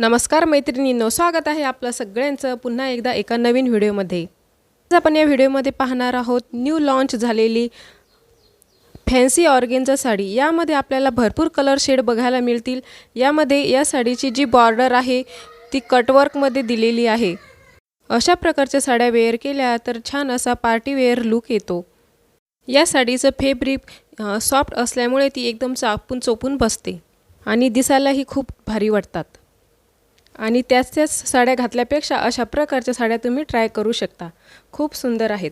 नमस्कार मैत्रिणींनो स्वागत आहे आपलं सगळ्यांचं पुन्हा एकदा एका नवीन व्हिडिओमध्ये. आज आपण या व्हिडिओमध्ये पाहणार आहोत न्यू लॉन्च झालेली फॅन्सी ऑर्गेनचा साडी. यामध्ये आपल्याला भरपूर कलर शेड बघायला मिळतील. यामध्ये या साडीची जी बॉर्डर आहे ती कटवर्कमध्ये दिलेली आहे. अशा प्रकारच्या साड्या वेअर केल्या तर छान असा पार्टी वेअर लुक येतो. या साडीचं फेब्रिक सॉफ्ट असल्यामुळे ती एकदम चापून चोपून बसते आणि दिसायलाही खूप भारी वाटतात. आणि त्याच त्याच साड्या घातल्यापेक्षा अशा प्रकारच्या साड्या तुम्ही ट्राय करू शकता. खूप सुंदर आहेत.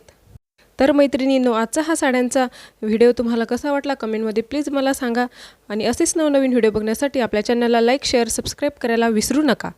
तर मैत्रिणींनो आजचा हा साड्यांचा व्हिडिओ तुम्हाला कसा वाटला कमेंटमध्ये प्लीज मला सांगा. आणि असेच नवनवीन व्हिडिओ बघण्यासाठी आपल्या चॅनलला लाईक शेअर सबस्क्राईब करायला विसरू नका.